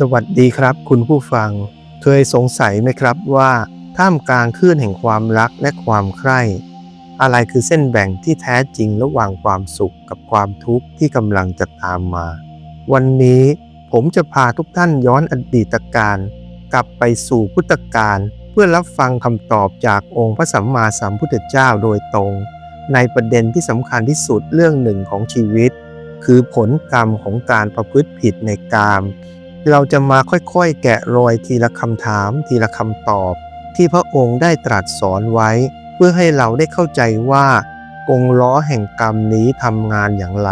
สวัสดีครับ คุณผู้ฟัง เคยสงสัยไหมครับว่า ท่ามกลางคลื่นแห่งความรักและความใคร่อะไรคือเส้นแบ่งที่แท้จริงระหว่างความสุขกับความทุกข์ที่กำลังจะตามมา วันนี้ผมจะพาทุกท่านย้อนอดีตการกลับไปสู่พุทธกาลเพื่อรับฟังคำตอบจากองค์พระสัมมาสัมพุทธเจ้าโดยตรง ในประเด็นที่สำคัญที่สุดเรื่องหนึ่งของชีวิต คือผลกรรมของการประพฤติผิดในกาม เราจะมาค่อยๆแกะรอยทีละคำถามทีละคำตอบ ที่พระองค์ได้ตรัสสอนไว้ เพื่อให้เราได้เข้าใจว่ากงล้อแห่งกรรมนี้ทำงานอย่างไร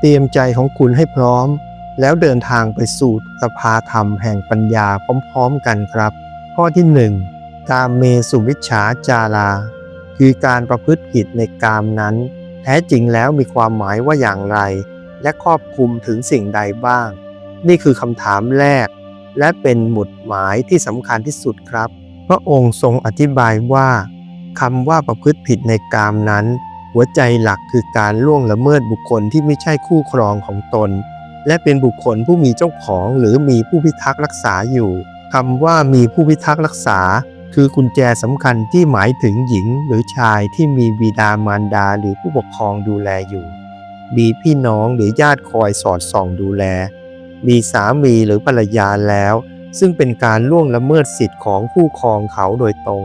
เตรียมใจของคุณให้พร้อม แล้วเดินทางไปสู่สภาธรรมแห่งปัญญาพร้อมๆกันครับ ข้อที่หนึ่งกามเมสุวิชฉาจารา คือการประพฤติผิดในกามนั้น แท้จริงแล้วมีความหมายว่าอย่างไร และครอบคลุมถึงสิ่งใดบ้าง นี่คือคำถามแรก และเป็นหมุดหมายที่สำคัญที่สุดครับ พระองค์ทรงอธิบายว่าคำว่าประพฤติผิดในกามนั้น หัวใจหลักคือการล่วงละเมิดบุคคลที่ไม่ใช่คู่ครองของตน และเป็นบุคคลผู้มีเจ้าของหรือมีผู้พิทักษ์รักษาอยู่คำว่ามีผู้พิทักษ์รักษา คือกุญแจสำคัญที่หมายถึงหญิงหรือชายที่มีบิดามารดาหรือผู้ปกครองดูแลอยู่ มีพี่น้องหรือญาติคอยสอดส่องดูแล มีสามีหรือภรรยาแล้ว ซึ่งเป็นการล่วงละเมิดสิทธิ์ของคู่ครองเขาโดยตรง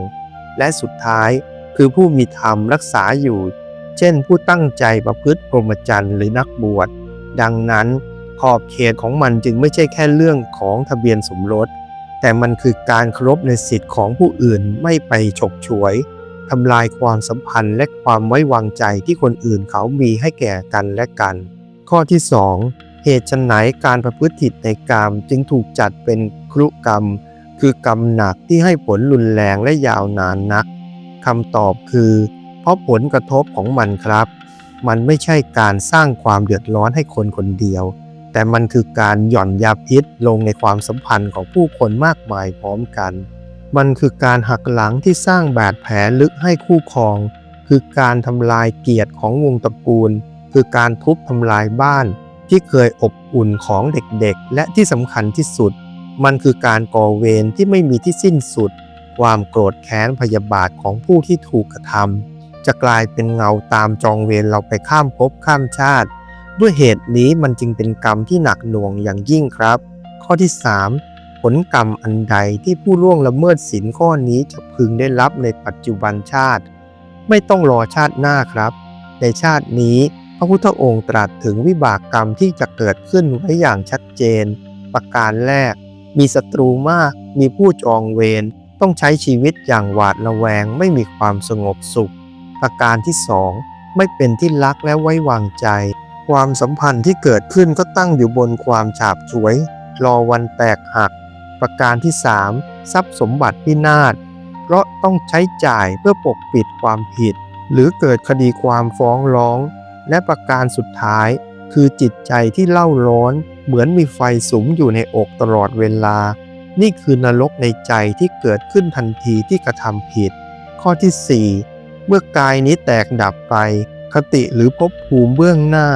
และสุดท้ายคือผู้มีธรรมรักษาอยู่ เช่น ผู้ตั้งใจประพฤติพรหมจรรย์หรือนักบวช ดังนั้นขอบเขตของมันจึงไม่ใช่แค่เรื่องของทะเบียนสมรส แต่มันคือการเคารพในสิทธิ์ของผู้อื่นไม่ไปฉกฉวยทำลายความสัมพันธ์และความไว้วางใจที่คนอื่นเขามีให้แก่กันและกัน ข้อที่ 2 เหตุไฉนการประพฤติผิดในกามจึงถูกจัดเป็นครุกรรม คือกรรมหนักที่ให้ผลรุนแรงและยาวนานนักคำตอบคือ เพราะผลกระทบของมันครับ มันไม่ใช่การสร้างความเดือดร้อนให้คนคนเดียว แต่มันคือการหย่อนยาพิษลงในความสัมพันธ์ของผู้คนมากมายพร้อมกัน มันคือการหักหลังที่สร้างบาดแผลลึกให้คู่ครอง คือการทำลายเกียรติของวงตระกูล คือการทุบทำลายบ้าน ที่เคยอบอุ่นของเด็กๆ และที่สำคัญที่สุด มันคือการก่อเวรที่ไม่มีที่สิ้นสุด ความโกรธแค้นพยาบาทของผู้ที่ถูกกระทำจะกลายเป็นเงาตามจองเวรเราไปข้ามภพข้ามชาติ ด้วยเหตุนี้มันจึงเป็นกรรมที่หนักหน่วงอย่างยิ่งครับ ข้อที่ 3 ผลกรรมอันใดที่ผู้ล่วงละเมิดศีลข้อนี้จะพึงได้รับในปัจจุบันชาติ ไม่ต้องรอชาติหน้าครับ ในชาตินี้ ระพุทธองค์ตรัสถึงวิบากกรรมที่จะเกิดขึ้นไว้อย่างชัดเจน ประการแรก มีศัตรูมาก มีผู้จองเวร ต้องใช้ชีวิตอย่างหวาดระแวงไม่มีความสงบสุข ประการที่สองไม่เป็นที่รักและไว้วางใจ ความสัมพันธ์ที่เกิดขึ้นก็ตั้งอยู่บนความฉาบฉวย รอวันแตกหัก ประการที่สามทรัพย์สมบัติพินาศ เพราะต้องใช้จ่ายเพื่อปกปิดความผิด หรือเกิดคดีความฟ้องร้อง และประการสุดท้าย คือจิตใจที่เล่าร้อนเหมือนมีไฟสุมอยู่ในอกตลอดเวลา นี่คือนรกในใจที่เกิดขึ้นทันทีที่กระทำผิด ข้อที่ 4 เมื่อกายนี้แตกดับไป คติหรือภพภูมิเบื้องหน้า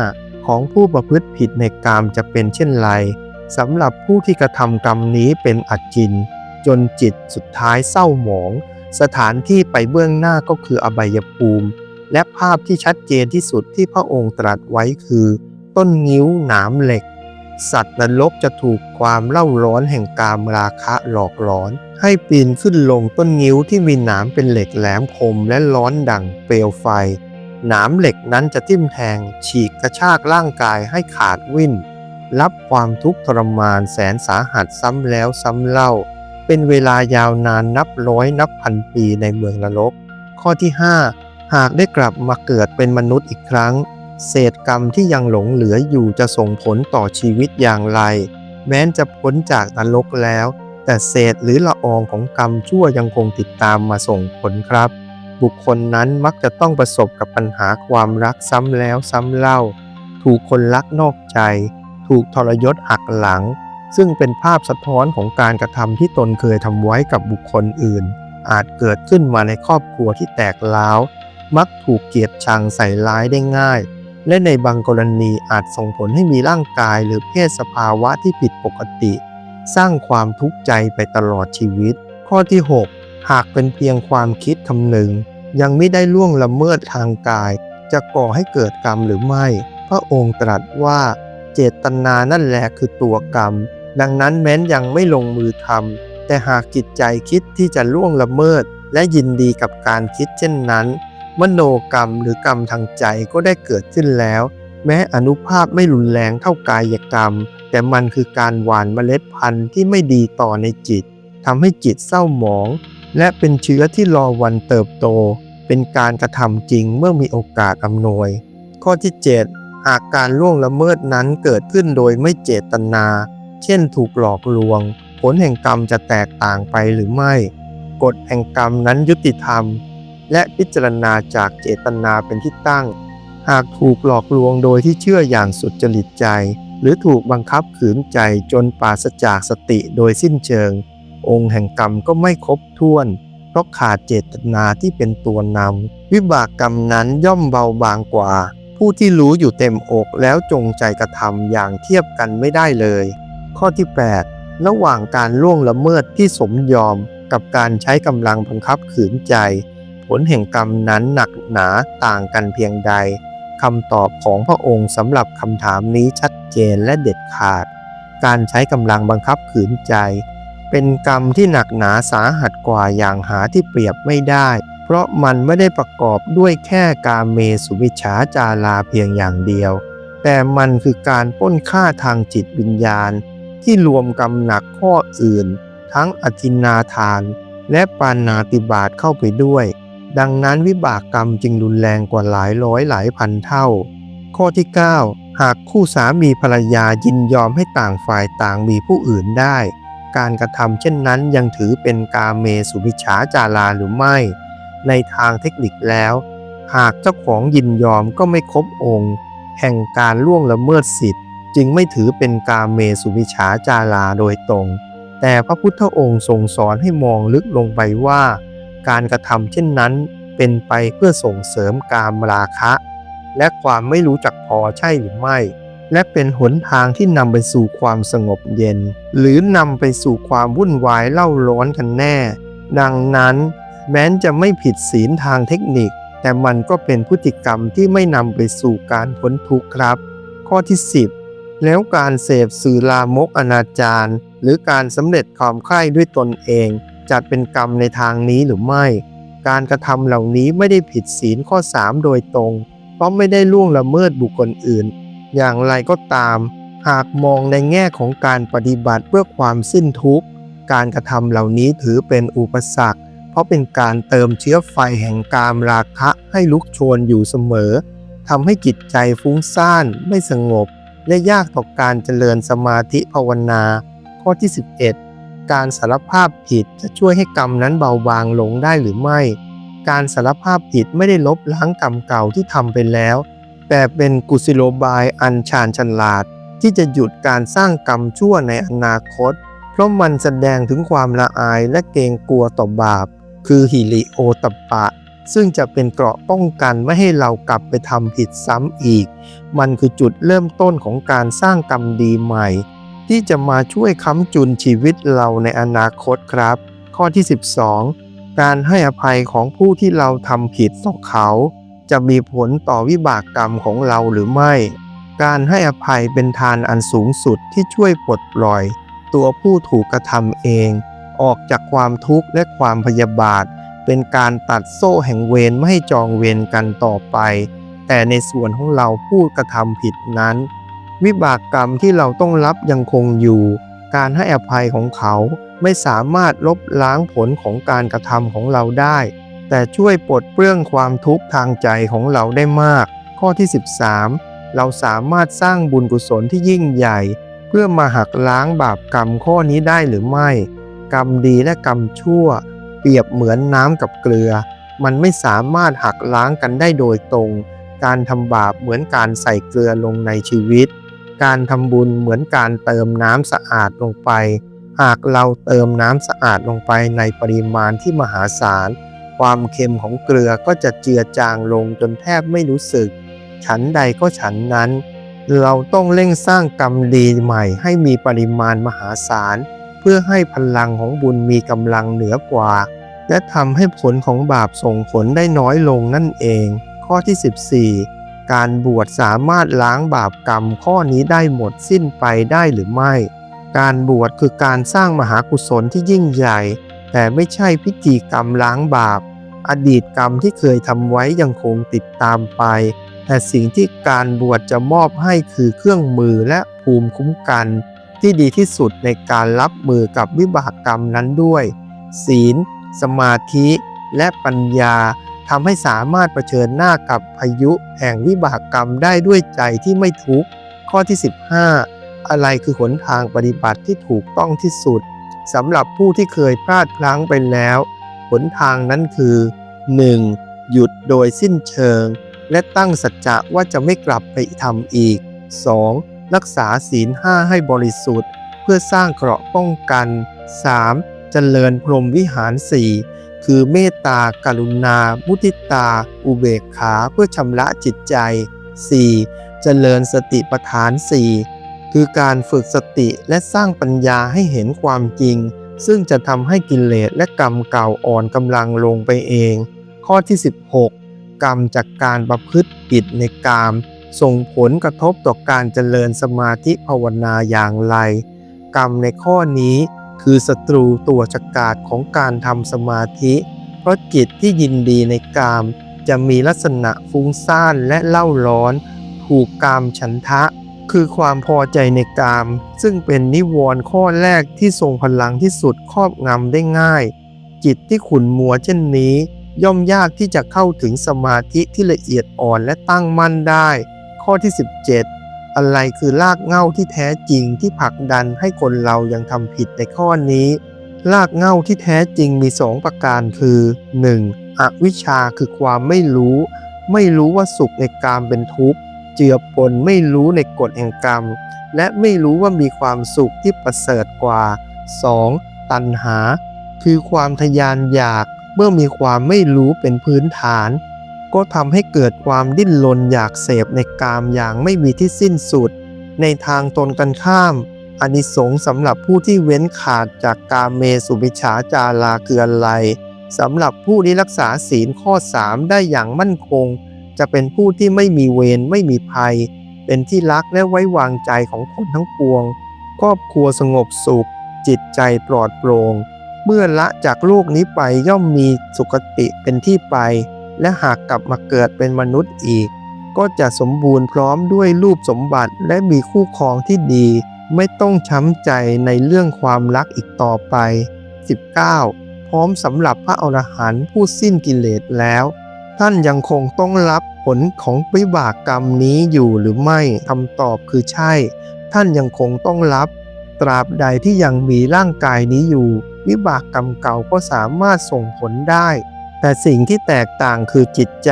ของผู้ประพฤติผิดในกามจะเป็นเช่นไรสำหรับผู้ที่กระทำกรรมนี้เป็นอัจจิน จนจิตสุดท้ายเศร้าหมอง สถานที่ไปเบื้องหน้าก็คืออบายภูมิ และภาพที่ชัดเจนที่สุดที่พระองค์ตรัสไว้คือ ต้นงิ้วหนามเหล็ก สัตว์นรกจะถูกความเล่าร้อนแห่งกามราคะหลอกหลอน ให้ปีนขึ้นลงต้นงิ้วที่มีหนามเป็นเหล็กแหลมคมและร้อนดังเปลวไฟ หนามเหล็กนั้นจะทิ่มแทง ฉีกกระชากร่างกายให้ขาดวิ่นรับความทุกข์ทรมานแสนสาหัสซ้ำแล้วซ้ำเล่า เป็นเวลายาวนานนับร้อยนับพันปีในเมืองนรก ข้อที่ 5 หากได้กลับมาเกิดเป็นมนุษย์อีกครั้ง เศษกรรมที่ยังหลงเหลืออยู่จะส่งผลต่อชีวิตอย่างไร แม้นจะพ้นจากนรกแล้ว แต่เศษหรือละอองของกรรมชั่วยังคงติดตามมาส่งผลครับ บุคคลนั้นมักจะต้องประสบกับปัญหาความรักซ้ำแล้วซ้ำเล่า ถูกคนรักนอกใจ ถูกทรยศหักหลัง ซึ่งเป็นภาพสะท้อนของการกระทำที่ตนเคยทำไว้กับบุคคลอื่น อาจเกิดขึ้นมาในครอบครัวที่แตกร้าว มักถูกเกียดชังใส่ร้ายได้ง่าย และในบางกรณีอาจส่งผลให้มีร่างกายหรือเพศสภาวะที่ผิดปกติ สร้างความทุกข์ใจไปตลอดชีวิต ข้อที่ 6 หากเป็นเพียงความคิดคำหนึ่งยังไม่ได้ล่วงละเมิดทางกาย จะก่อให้เกิดกรรมหรือไม่ พระองค์ตรัสว่า เจตนานั่นแหละคือตัวกรรม ดังนั้นแม้นยังไม่ลงมือทำแต่หากจิตใจคิดที่จะล่วงละเมิด และยินดีกับการคิดเช่นนั้น มโนกรรมหรือกรรมทางใจก็ได้เกิดขึ้นแล้ว แม้อนุภาพไม่รุนแรงเท่ากายกรรม แต่มันคือการหว่านเมล็ดพันธุ์ที่ไม่ดีต่อในจิตทำให้จิตเศร้าหมอง และเป็นเชื้อที่รอวันเติบโต เป็นการกระทำจริงเมื่อมีโอกาสอำนวย ข้อที่ 7 หากการล่วงละเมิดนั้นเกิดขึ้นโดยไม่เจตนา เช่นถูกหลอกลวง ผลแห่งกรรมจะแตกต่างไปหรือไม่ กฎแห่งกรรมนั้นยุติธรรม และพิจารณาจากเจตนาเป็นที่ตั้ง หากถูกหลอกลวงโดยที่เชื่ออย่างสุดจริตใจ หรือถูกบังคับขืนใจจนปราศจากสติโดยสิ้นเชิง องค์แห่งกรรมก็ไม่ครบถ้วน เพราะขาดเจตนาที่เป็นตัวนำวิบากกรรมนั้นย่อมเบาบางกว่า ผู้ที่รู้อยู่เต็มอกแล้วจงใจกระทำอย่างเทียบกันไม่ได้เลย ข้อที่ 8 ระหว่างการล่วงละเมิดที่สมยอมกับการใช้กำลังบังคับขืนใจ ผลแห่งกรรมนั้นหนักหนาต่างกันเพียงใดคำตอบของพระองค์สำหรับคำถามนี้ชัดเจนและเด็ดขาด การใช้กำลังบังคับขืนใจ เป็นกรรมที่หนักหนาสาหัสกว่าอย่างหาที่เปรียบไม่ได้ เพราะมันไม่ได้ประกอบด้วยแค่การเมสุวิชาจาลาเพียงอย่างเดียว แต่มันคือการป้นฆ่าทางจิตวิญญาณ ที่รวมกรรมหนักข้ออื่น ทั้งอธินนาทาน และปานาติบาตเข้าไปด้วย ดังนั้นวิบากกรรมจึงรุนแรงกว่าหลายร้อยหลายพันเท่า ข้อที่ 9 หากคู่สามีภรรยายินยอมให้ต่างฝ่ายต่างมีผู้อื่นได้ การกระทำเช่นนั้นยังถือเป็นกาเมสุวิฉาจาราหรือไม่ ในทางเทคนิคแล้ว หากเจ้าของยินยอมก็ไม่ครบองค์ แห่งการล่วงละเมิดสิทธิ์ จึงไม่ถือเป็นกาเมสุวิฉาจาราโดยตรง แต่พระพุทธองค์ทรงสอนให้มองลึกลงไปว่า การกระทำเช่นนั้น เป็นไปเพื่อส่งเสริมการมราคะ และความไม่รู้จักพอใช่หรือไม่ และเป็นหนทางที่นำไปสู่ความสงบเย็น หรือนำไปสู่ความวุ่นวายเล่าร้อนกันแน่ ดังนั้นแม้นจะไม่ผิดศีลทางเทคนิค แต่มันก็เป็นพฤติกรรมที่ไม่นำไปสู่การพ้นทุกข์ครับ ข้อที่ 10 แล้วการเสพสื่อลามกอนาจารหรือการสำเร็จความใคร่ด้วยตนเอง จัดเป็นกรรมในทางนี้หรือไม่ การกระทำเหล่านี้ไม่ได้ผิดศีลข้อ 3 โดยตรง เพราะไม่ได้ล่วงละเมิดบุคคลอื่น อย่างไรก็ตาม หากมองในแง่ของการปฏิบัติเพื่อความสิ้นทุกข์ การกระทำเหล่านี้ถือเป็นอุปสรรค เพราะเป็นการเติมเชื้อไฟแห่งกามราคะให้ลุกโชนอยู่เสมอทำให้จิตใจฟุ้งซ่านไม่สงบ และยากต่อการเจริญสมาธิภาวนา ข้อที่ 11 การสารภาพผิดจะช่วยให้กรรมนั้นเบาบางลงได้หรือไม่ การสารภาพผิดไม่ได้ลบล้างกรรมเก่าที่ทำไปแล้ว แต่เป็นกุศโลบายอันชาญฉลาด ที่จะหยุดการสร้างกรรมชั่วในอนาคต เพราะมันแสดงถึงความละอายและเกรงกลัวต่อบาป คือหิริโอตปปะซึ่งจะเป็นเกราะป้องกันไม่ให้เรากลับไปทำผิดซ้ำอีก มันคือจุดเริ่มต้นของการสร้างกรรมดีใหม่ ที่จะมาช่วยค้ำจุนชีวิตเราในอนาคตครับ ข้อที่ 12 การให้อภัยของผู้ที่เราทำผิดต่อเขา จะมีผลต่อวิบากกรรมของเราหรือไม่ การให้อภัยเป็นทานอันสูงสุดที่ช่วยปลดปล่อย ตัวผู้ถูกกระทำเอง ออกจากความทุกข์และความพยาบาท เป็นการตัดโซ่แห่งเวรไม่ให้จองเวรกันต่อไป แต่ในส่วนของเราผู้กระทำผิดนั้น วิบากกรรมที่เราต้องรับยังคงอยู่ การให้อภัยของเขาไม่สามารถลบล้างผลของการกระทำของเราได้ แต่ช่วยปลดเปลื้องความทุกข์ทางใจของเราได้มาก ข้อที่ 13 เราสามารถสร้างบุญกุศลที่ยิ่งใหญ่ เพื่อมาหักล้างบาปกรรมข้อนี้ได้หรือไม่ กรรมดีและกรรมชั่ว เปรียบเหมือนน้ำกับเกลือ มันไม่สามารถหักล้างกันได้โดยตรง การทำบาปเหมือนการใส่เกลือลงในชีวิต การทำบุญเหมือนการเติมน้ำสะอาดลงไป หากเราเติมน้ำสะอาดลงไปในปริมาณที่มหาศาล ความเค็มของเกลือก็จะเจือจางลงจนแทบไม่รู้สึก ฉันใดก็ฉันนั้น เราต้องเร่งสร้างกรรมดีใหม่ให้มีปริมาณมหาศาล เพื่อให้พลังของบุญมีกำลังเหนือกว่า และทำให้ผลของบาปส่งผลได้น้อยลงนั่นเอง ข้อที่ 14 การบวชสามารถล้างบาปกรรมข้อนี้ได้หมดสิ้นไปได้หรือไม่ การบวชคือการสร้างมหากุศลที่ยิ่งใหญ่ แต่ไม่ใช่พิธีกรรมล้างบาป อดีตกรรมที่เคยทำไว้ยังคงติดตามไป แต่สิ่งที่การบวชจะมอบให้คือเครื่องมือและภูมิคุ้มกัน ที่ดีที่สุดในการรับมือกับวิบากกรรมนั้นด้วย ศีล สมาธิ และปัญญา ทำให้สามารถเผชิญหน้ากับพายุแห่งวิบากกรรมได้ด้วยใจที่ไม่ทุกข์ ข้อที่ 15 อะไรคือหนทางปฏิบัติที่ถูกต้องที่สุดสำหรับผู้ที่เคยพลาดพลั้งไปแล้ว หนทางนั้นคือ 1. หยุดโดยสิ้นเชิง และตั้งสัจจะว่าจะไม่กลับไปทำอีก 2. รักษาศีลห้าให้บริสุทธิ์ เพื่อสร้างเกราะป้องกัน 3. เจริญพรหมวิหารสี่ คือเมตตากรุณา มุทิตา อุเบกขาเพื่อชำระจิตใจ 4. เจริญสติปัฏฐาน 4 คือการฝึกสติและสร้างปัญญาให้เห็นความจริง ซึ่งจะทำให้กิเลสและกรรมเก่าอ่อนกำลังลงไปเอง ข้อที่ 16 กรรมจากการประพฤติผิดในกาม ส่งผลกระทบต่อการเจริญสมาธิภาวนาอย่างไร กรรมในข้อนี้ คือศัตรูตัวฉกาจของการทำสมาธิ เพราะจิตที่ยินดีในกาม จะมีลักษณะฟุ้งซ่านและเล่าร้อน ถูกกามฉันทะ คือความพอใจในกาม ซึ่งเป็นนิวรณ์ข้อแรกที่ทรงพลังที่สุดครอบงำได้ง่าย จิตที่ขุ่นมัวเช่นนี้ ย่อมยากที่จะเข้าถึงสมาธิที่ละเอียดอ่อนและตั้งมั่นได้ ข้อที่ 17 อะไรคือรากเหง้าที่แท้จริงที่ผลักดันให้คนเรายังทำผิดในข้อนี้ รากเหง้าที่แท้จริงมีสองประการคือ 1. อวิชชาคือความไม่รู้ ไม่รู้ว่าสุขในกามเป็นทุกข์เจือปนไม่รู้ในกฎแห่งกรรม และไม่รู้ว่ามีความสุขที่ประเสริฐกว่า 2. ตัณหา คือความทยานอยากเมื่อมีความไม่รู้เป็นพื้นฐาน ก็ทำให้เกิดความดิ้นรนอยากเสพในกามอย่างไม่มีที่สิ้นสุด ในทางตนกันข้ามอานิสงส์สำหรับผู้ที่เว้นขาดจากกามเมสุมิจฉาจาราคืออะไรสำหรับผู้ที่รักษาศีลข้อ 3 ได้อย่างมั่นคง จะเป็นผู้ที่ไม่มีเวรไม่มีภัย เป็นที่รักและไว้วางใจของคนทั้งปวง ครอบครัวสงบสุข จิตใจปลอดโปร่งเมื่อละจากโลกนี้ไปย่อมมีสุคติเป็นที่ไป และหากกลับมาเกิดเป็นมนุษย์อีก ก็จะสมบูรณ์พร้อมด้วยรูปสมบัติและมีคู่ครองที่ดี ไม่ต้องช้ำใจในเรื่องความรักอีกต่อไป 19. พร้อมสำหรับพระอรหันต์ผู้สิ้นกิเลสแล้ว ท่านยังคงต้องรับผลของวิบากกรรมนี้อยู่หรือไม่คำตอบคือใช่ ท่านยังคงต้องรับ ตราบใดที่ยังมีร่างกายนี้อยู่ วิบากกรรมเก่าก็สามารถส่งผลได้ แต่สิ่งที่แตกต่างคือจิตใจ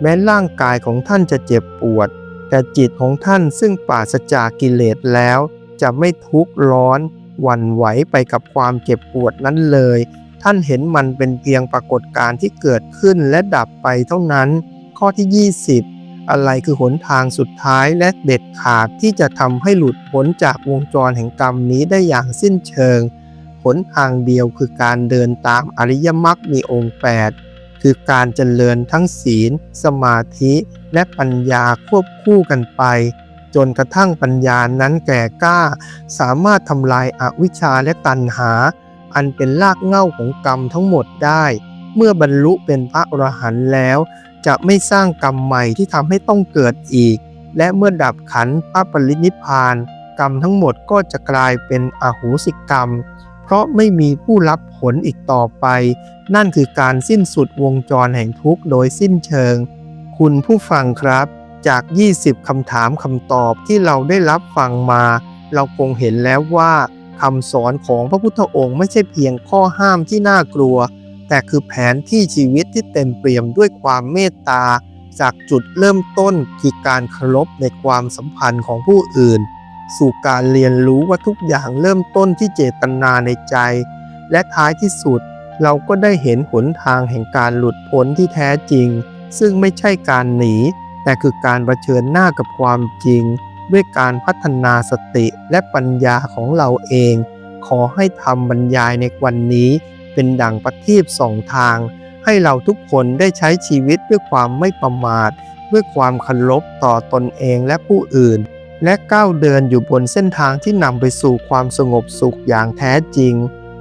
แม้ร่างกายของท่านจะเจ็บปวด แต่จิตของท่านซึ่งปราศจากกิเลสแล้ว จะไม่ทุกข์ร้อนหวั่นไหวไปกับความเจ็บปวดนั้นเลย ท่านเห็นมันเป็นเพียงปรากฏการณ์ที่เกิดขึ้นและดับไปเท่านั้น ข้อที่ 20 อะไรคือหนทางสุดท้ายและเด็ดขาดที่จะทำให้หลุดพ้นจากวงจรแห่งกรรมนี้ได้อย่างสิ้นเชิง นทางเดียวคือการเดินตามอริยมรรคมีองค์ 8 คือการเจริญทั้งศีล สมาธิและปัญญาควบคู่กันไป จนกระทั่งปัญญานั้นแก่กล้า สามารถทำลายอาวิชชาและตัณหา อันเป็นรากเหง้าของกรรมทั้งหมดได้ เมื่อบรรลุเป็นพระอรหันต์แล้ว จะไม่สร้างกรรมใหม่ที่ทำให้ต้องเกิดอีก และเมื่อดับขันพระปรินิพพานกรรมทั้งหมดก็จะกลายเป็นอโหสิกรรม เพราะไม่มีผู้รับผลอีกต่อไป นั่นคือการสิ้นสุดวงจรแห่งทุกข์โดยสิ้นเชิง คุณผู้ฟังครับ จาก 20 คำถามคำตอบที่เราได้รับฟังมา เราคงเห็นแล้วว่าคำสอนของพระพุทธองค์ไม่ใช่เพียงข้อห้ามที่น่ากลัว แต่คือแผนที่ชีวิตที่เต็มเปี่ยมด้วยความเมตตา จากจุดเริ่มต้นคือการเคารพในความสัมพันธ์ของผู้อื่น สู่การเรียนรู้ว่าทุกอย่างเริ่มต้นที่เจตนาในใจ และท้ายที่สุด เราก็ได้เห็นหนทางแห่งการหลุดพ้นที่แท้จริง ซึ่งไม่ใช่การหนี แต่คือการรเผชิญหน้ากับความจริง ด้วยการพัฒนาสติและปัญญาของเราเอง ขอให้ทำบรรยายในวันนี้ เป็นดั่งประทีปสองทาง ให้เราทุกคนได้ใช้ชีวิตด้วยความไม่ประมาท ด้วยความเคารพต่อตนเองและผู้อื่น และก้าวเดินอยู่บนเส้นทางที่นำไปสู่ความสงบสุขอย่างแท้จริง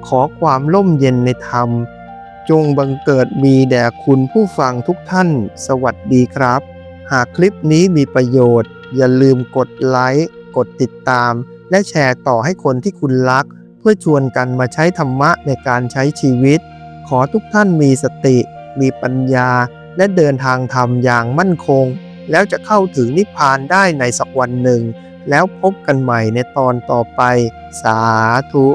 ขอความร่มเย็นในธรรม จงบังเกิดมีแด่คุณผู้ฟังทุกท่าน สวัสดีครับ หากคลิปนี้มีประโยชน์ อย่าลืมกดไลค์กดติดตาม และแชร์ต่อให้คนที่คุณรัก เพื่อชวนกันมาใช้ธรรมะในการใช้ชีวิต ขอทุกท่านมีสติ มีปัญญา และเดินทางธรรมอย่างมั่นคง แล้วจะเข้าถึงนิพพานได้ในสักวันหนึ่ง แล้วพบกันใหม่ในตอนต่อไป สาธุ